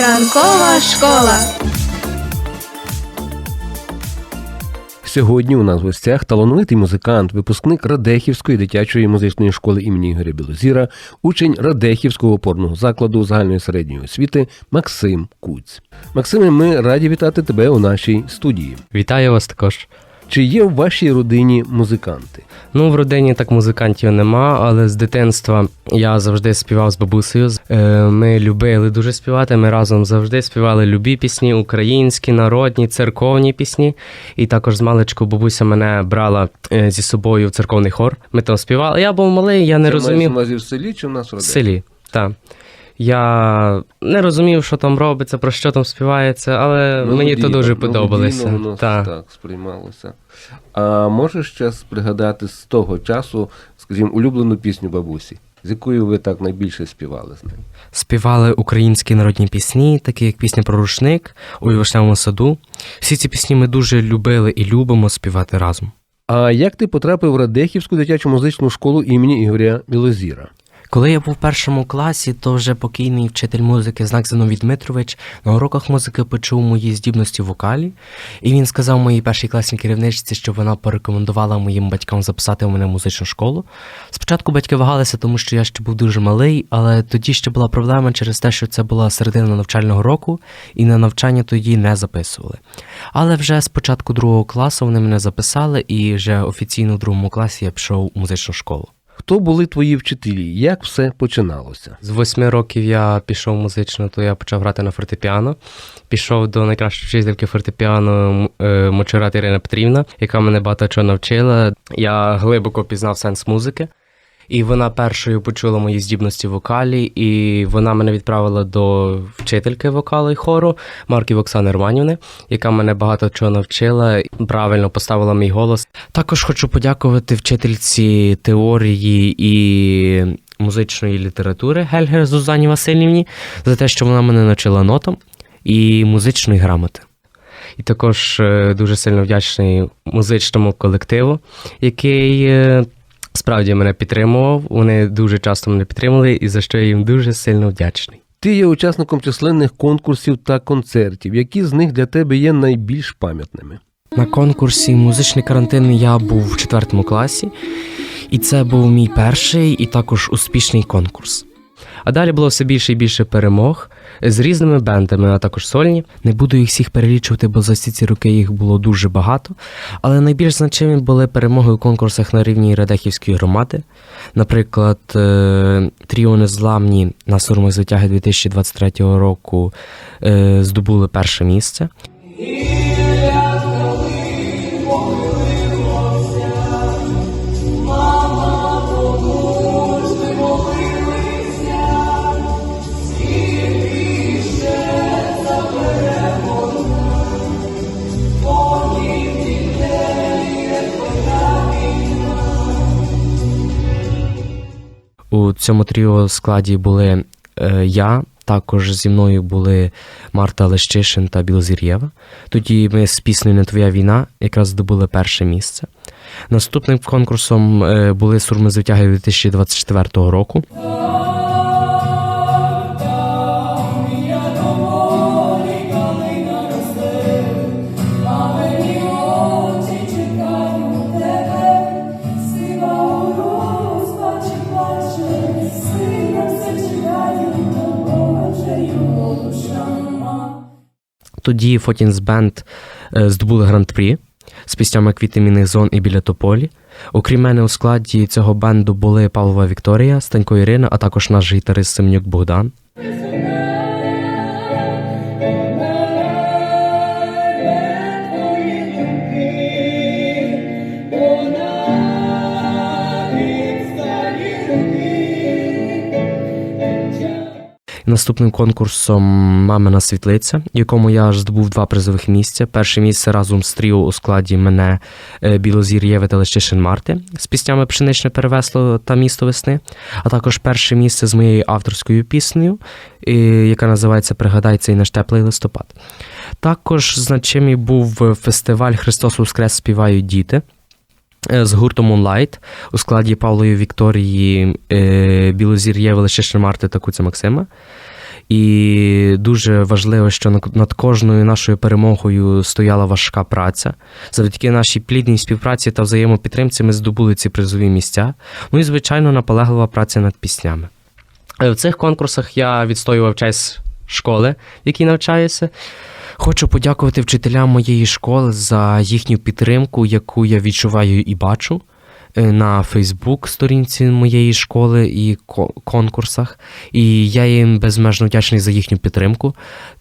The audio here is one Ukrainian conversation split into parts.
Ранкова школа. Сьогодні у нас в гостях талановитий музикант, випускник Радехівської дитячої музичної школи імені Ігоря Білозіра, учень Радехівського опорного закладу загальної середньої освіти Максим Куць. Максиме, ми раді вітати тебе у нашій студії. Вітаю вас також. Чи є в вашій родині музиканти? Ну, в родині так музикантів нема, але з дитинства я завжди співав з бабусею. Е, Ми любили дуже співати. Ми разом завжди співали любі пісні, українські, народні, церковні пісні. І також з маличку бабуся мене брала е, зі собою в церковний хор. Ми там співали. Я був малий, я не Це розумів. увазі в селі чи в нас в В селі, так. Я не розумів, що там робиться, про що там співається, але мені то дуже мелодійно подобалося. Воно Так. так сприймалося. А можеш зараз пригадати з того часу, скажімо, улюблену пісню бабусі, з якою ви так найбільше співали з нею? Співали українські народні пісні, такі як пісня про рушник у вишневому саду. Всі ці пісні ми дуже любили і любимо співати разом. А як ти потрапив в Радехівську дитячу музичну школу імені Ігоря Білозіра? Коли я був в першому класі, то вже покійний вчитель музики Знак Зиновій Дмитрович на уроках музики почув мої здібності в вокалі, і він сказав моїй першій класній керівничці, що вона порекомендувала моїм батькам записати мене в музичну школу. Спочатку батьки вагалися, тому що я ще був дуже малий, але тоді ще була проблема через те, що це була середина навчального року, і на навчання тоді не записували. Але вже з початку другого класу вони мене записали, і вже офіційно в другому класі я пішов у музичну школу. Хто були твої вчителі? Як все починалося? З восьми років я пішов музично, то я почав грати на фортепіано. Пішов до найкращої вчительки фортепіано е, Ірина Петрівна, яка мене багато чого навчила. Я глибоко пізнав сенс музики. І вона першою почула мої здібності в вокалі, і вона мене відправила до вчительки вокалу і хору Марків Оксани Романівни, яка мене багато чого навчила, правильно поставила мій голос. Також хочу подякувати вчительці теорії і музичної літератури Гельгер Зузані Васильівні за те, що вона мене навчила нотам і музичної грамоти. І також е, дуже сильно вдячний музичному колективу, який е, справді мене підтримував. Вони дуже часто мене підтримували, і за що я їм дуже сильно вдячний. Ти є учасником численних конкурсів та концертів. Які з них для тебе є найбільш пам'ятними? На конкурсі музичний карантин я був в четвертому класі, і це був мій перший і також успішний конкурс. А далі було все більше і більше перемог з різними бендами, а також сольні. Не буду їх всіх перелічувати, бо за всі ці роки їх було дуже багато. Але найбільш значимі були перемоги у конкурсах на рівні Радехівської громади. Наприклад, е, Тріо Незламні на Сурмах звитяги 2023 року е, здобули перше місце. Цьому тріо складі були е, я, також зі мною були Марта Лещишин та Білозір'єва. Тоді ми з піснею Не твоя війна якраз здобули перше місце. Наступним конкурсом е, були сурми звитяги 2024 року. Тоді Фотінс Бенд е, здобули гран-прі з піснями Квіти мінних зон і біля тополі. Окрім мене, у складі цього бенду були Павлова Вікторія, Станько Ірина, а також наш гітарист Семнюк Богдан. Наступним конкурсом Мамина світлиця, якому я здобув два призових місця. Перше місце разом з тріо у складі мене е, Білозір Єви та Лещишин Марти з піснями Пшеничне перевесло та місто весни, а також перше місце з моєю авторською піснею, е, яка називається Пригадай цей наш теплий листопад. Також значимий був фестиваль Христос Воскрес співають діти. Е, З гуртом Moonlight у складі Павлої Вікторії, е, Білозір Єви, Лещишин Марти та Куця Максима. І дуже важливо, що над- кожною нашою перемогою стояла важка праця. Завдяки нашій плідній співпраці та взаємопідтримці ми здобули ці призові місця. Ну і, звичайно, наполеглива праця над піснями. Е, В цих конкурсах я відстоював честь школи, в якій навчаюся. Хочу подякувати вчителям моєї школи за їхню підтримку, яку я відчуваю і бачу е, на Фейсбук сторінці моєї школи і ко- конкурсах. І я їм безмежно вдячний за їхню підтримку.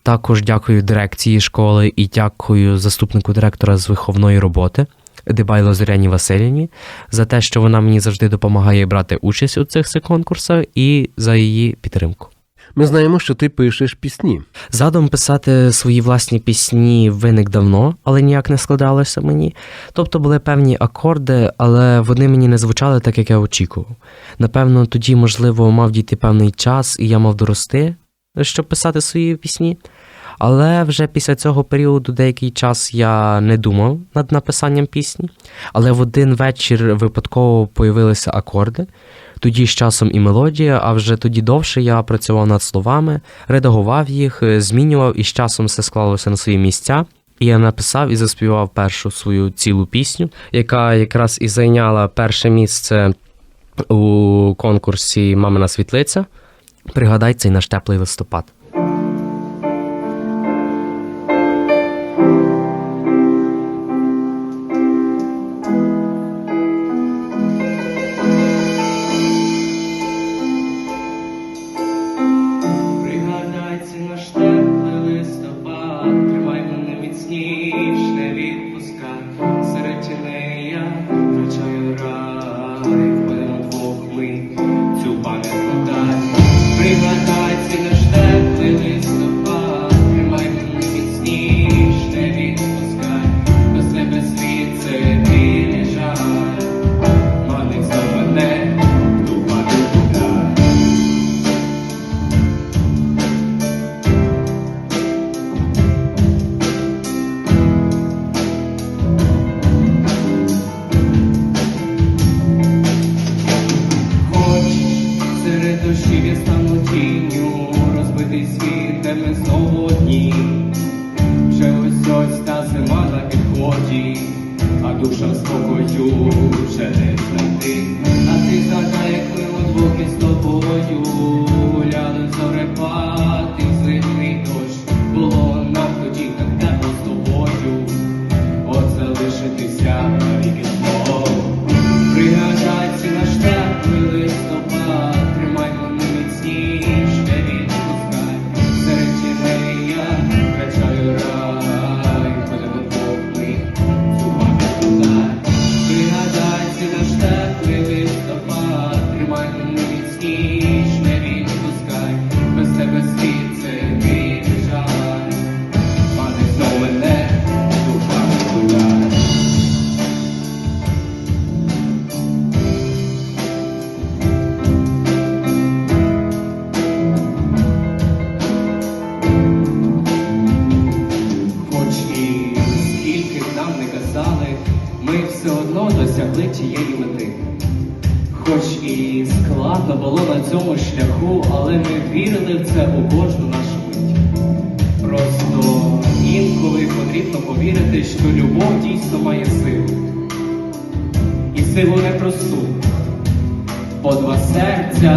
Також дякую дирекції школи і дякую заступнику директора з виховної роботи. Дебайло Зоряні Василівні за те, що вона мені завжди допомагає брати участь у цих конкурсах і за її підтримку. Ми знаємо, що ти пишеш пісні. Задум писати свої власні пісні виник давно, але ніяк не складалося мені. Тобто були певні акорди, але вони мені не звучали так, як я очікував. Напевно, тоді, можливо, мав дійти певний час, і я мав дорости, щоб писати свої пісні. Але вже після цього періоду деякий час я не думав над написанням пісні. Але в один вечір випадково появилися акорди, тоді з часом і мелодія, а вже тоді довше я працював над словами, редагував їх, е, змінював, і з часом все склалося на свої місця. І я написав і заспівав першу свою цілу пісню, яка якраз і зайняла перше місце у конкурсі Мамина світлиця. Пригадай цей наш теплий листопад.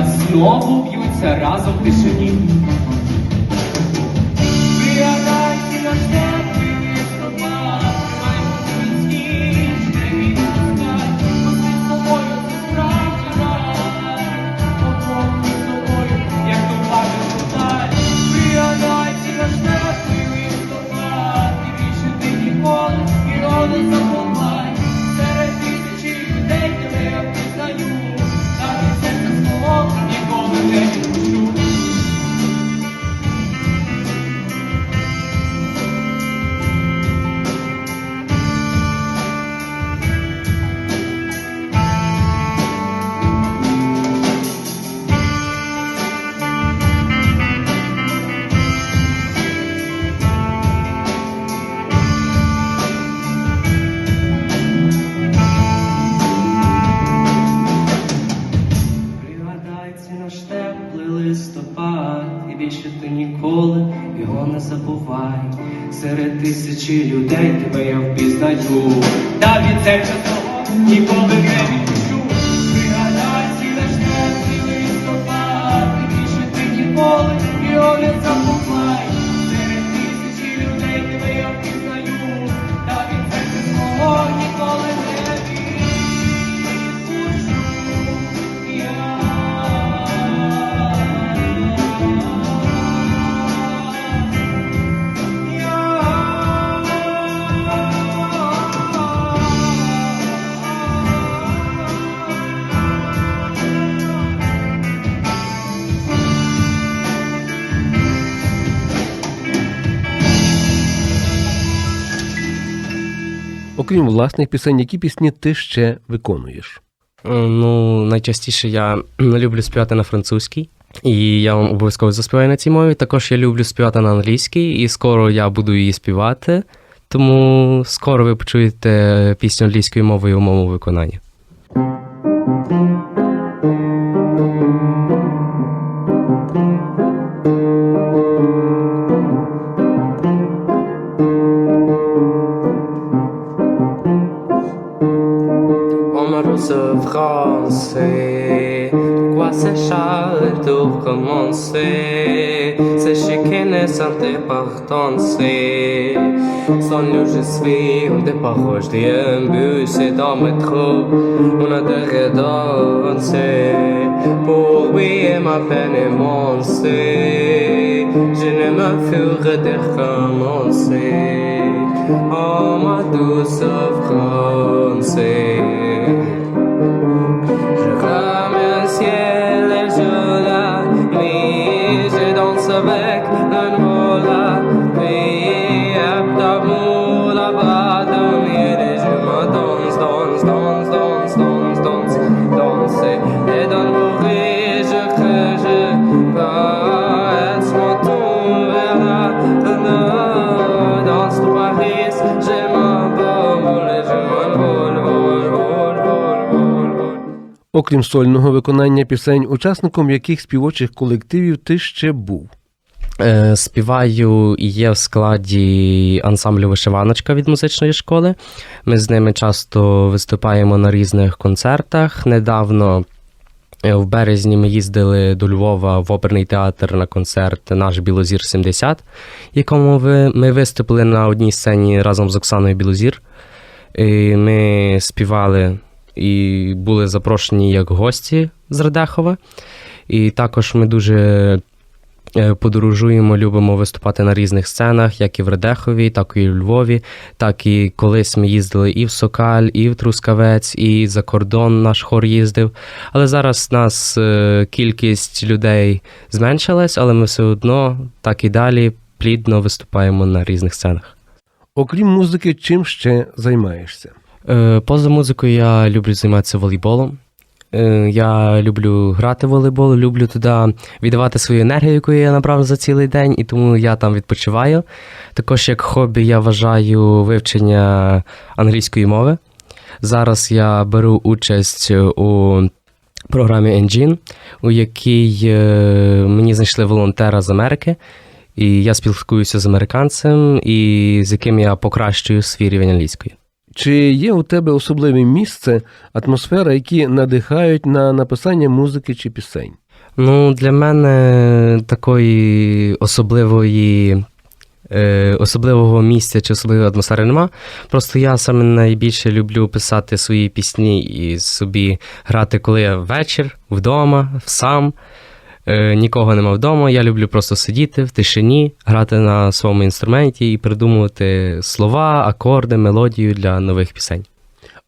Знову б'ються разом в тишині. Та Окрім власних пісень, які пісні ти ще виконуєш? Е, Ну, найчастіше я люблю співати на французькій, і я вам обов'язково заспіваю на цій мові. Також я люблю співати на англійській, і скоро я буду її співати. Тому скоро ви почуєте пісню англійською мовою у моєму виконанні. Français, quoi c'est charles tout commencer, c'est chicane santé partance. Sans nous je suis on des paroles d'un bus et dans le métro, on a de redanser, pour oublier ma peine et mon je ne me ferai de recommencer. Oh ma douce français Окрім сольного виконання пісень, учасником яких співочих колективів ти ще був? Е, Співаю і є в складі ансамблю Вишиваночка від музичної школи. Ми з ними часто виступаємо на різних концертах. Недавно е, в березні ми їздили до Львова в оперний театр на концерт Наш Білозір 70, якому ми виступили на одній сцені разом з Оксаною Білозір. І ми співали і були запрошені як гості з Радехова. І також ми дуже подорожуємо, любимо виступати на різних сценах, як і в Редехові, так і в Львові, так і колись ми їздили і в Сокаль, і в Трускавець, і за кордон наш хор їздив. Але зараз нас е, кількість людей зменшилась, але ми все одно так і далі плідно виступаємо на різних сценах. Окрім музики, чим ще займаєшся? Е, Поза музикою я люблю займатися волейболом. Е, Я люблю грати в волейбол, люблю туди віддавати свою енергію, яку я набрав за цілий день, і тому я там відпочиваю. Також як хобі я вважаю вивчення англійської мови. Зараз я беру участь у програмі Engine, у якій е, мені знайшли волонтера з Америки, і я спілкуюся з американцем, і з яким я покращую свій рівень англійської. Чи є у тебе особливе місце, атмосфера, які надихають на написання музики чи пісень? Ну, для мене такої особливої. е, Особливого місця чи особливої атмосфери нема. Просто я саме найбільше люблю писати свої пісні і собі грати, коли я вечір, вдома, сам. Е, Нікого нема вдома. Я люблю просто сидіти в тишині, грати на своєму інструменті і придумувати слова, акорди, мелодію для нових пісень.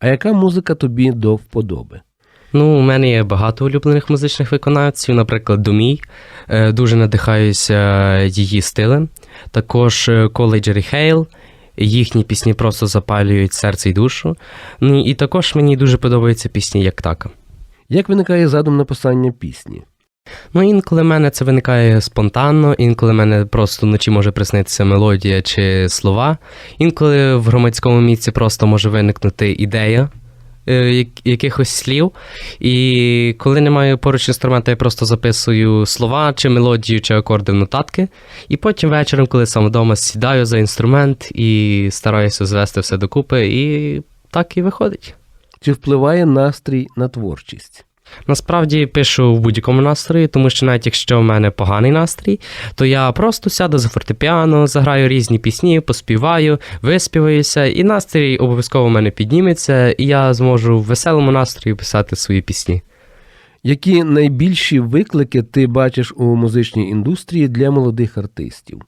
А яка музика тобі до вподоби? Ну, у мене є багато улюблених музичних виконавців, наприклад, Домій. Е, Дуже надихаюся її стилем. Також е, Колей Джері Хейл. Їхні пісні просто запалюють серце і душу. Ну і також мені дуже подобаються пісні як така. Як виникає задум написання пісні? Ну, інколи в мене це виникає спонтанно, інколи в мене просто вночі може приснитися мелодія чи слова. Інколи в громадському місці просто може виникнути ідея е, якихось слів. І коли не маю поруч інструмента, я просто записую слова, чи мелодію, чи акорди в нотатки. І потім вечором, коли сам вдома сідаю за інструмент і стараюся звести все докупи, і так і виходить. Чи впливає настрій на творчість? Насправді пишу в будь-якому настрої, тому що навіть якщо в мене поганий настрій, то я просто сяду за фортепіано, заграю різні пісні, поспіваю, виспіваюся, і настрій обов'язково в мене підніметься, і я зможу в веселому настрої писати свої пісні. Які найбільші виклики ти бачиш у музичній індустрії для молодих артистів?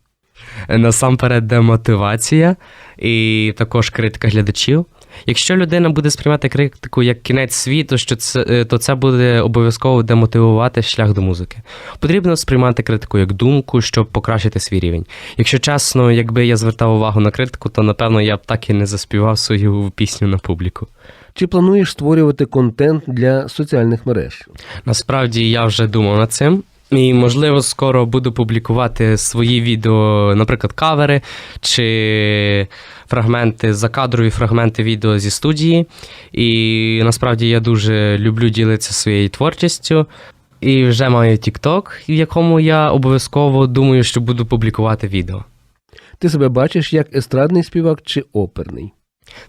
Насамперед, демотивація і також критика глядачів. Якщо людина буде сприймати критику як кінець світу, що це, е, то це буде обов'язково демотивувати шлях до музики. Потрібно сприймати критику як думку, щоб покращити свій рівень. Якщо чесно, якби я звертав увагу на критику, то напевно я б так і не заспівав свою пісню на публіку. Чи плануєш створювати контент для соціальних мереж? Насправді я вже думав над цим. І, можливо, скоро буду публікувати свої відео, наприклад, кавери чи фрагменти, закадрові фрагменти відео зі студії. І насправді я дуже люблю ділитися своєю творчістю. І вже маю TikTok, в якому я обов'язково думаю, що буду публікувати відео. Ти себе бачиш як естрадний співак чи оперний?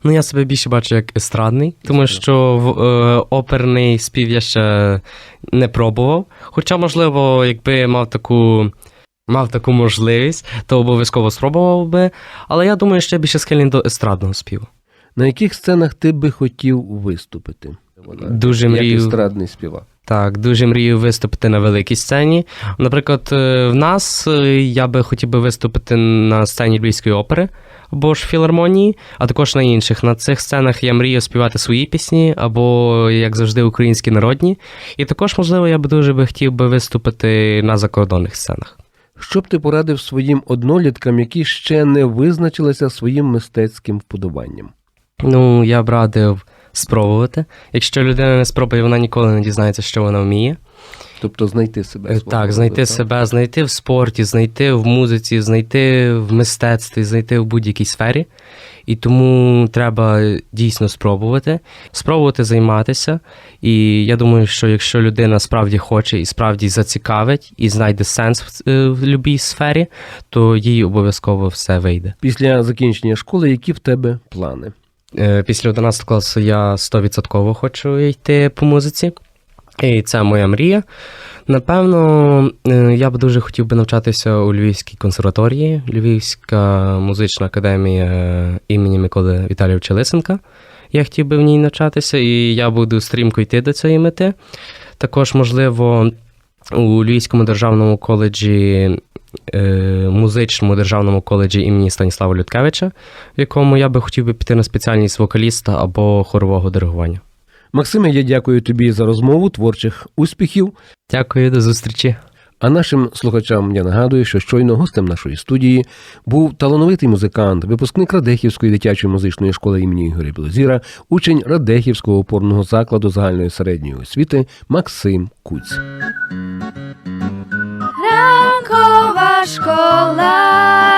Ну, я себе більше бачу як естрадний, тому що в, е, оперний спів я ще не пробував. Хоча, можливо, якби мав таку. Мав таку можливість, то обов'язково спробував би. Але я думаю, що я більше схильний до естрадного співу. На яких сценах ти би хотів виступити? Дуже як мрію. естрадний співак. Так, дуже мрію виступити на великій сцені. Наприклад, е, в нас е, я би хотів би виступити на сцені Львівської опери або ж філармонії, а також на інших. На цих сценах я мрію співати свої пісні, або, як завжди, українські народні. І також, можливо, я б дуже би хотів би виступити на закордонних сценах. Що б ти порадив своїм одноліткам, які ще не визначилися своїм мистецьким вподобанням? Ну, я б радив спробувати. Якщо людина не спробує, вона ніколи не дізнається, що вона вміє. Тобто знайти себе Е, Так, знайти роду, себе, знайти в спорті, знайти в музиці, знайти в мистецтві, знайти в будь-якій сфері. І тому треба дійсно спробувати, спробувати займатися. І я думаю, що якщо людина справді хоче і справді зацікавить і знайде сенс в, е, в будь-якій сфері, то їй обов'язково все вийде. Після закінчення школи, які в тебе плани? Е, Після 11 класу я 100% хочу йти по музиці. І це моя мрія. Напевно, е, я б дуже хотів би навчатися у Львівській консерваторії, Львівська музична академія імені Миколи Віталійовича Лисенка. Я хотів би в ній навчатися, і я буду стрімко йти до цієї мети. Також, можливо, у Львівському державному коледжі, е, музичному державному коледжі імені Станіслава Людкевича, в якому я би хотів би піти на спеціальність вокаліста або хорового диригування. Максиме, я дякую тобі за розмову, творчих успіхів. Дякую, до зустрічі. А нашим слухачам я нагадую, що щойно гостем нашої студії був талановитий музикант, випускник Радехівської дитячої музичної школи імені Ігоря Білозіра, учень Радехівського опорного закладу загальної середньої освіти Максим Куць. Ранкова школа.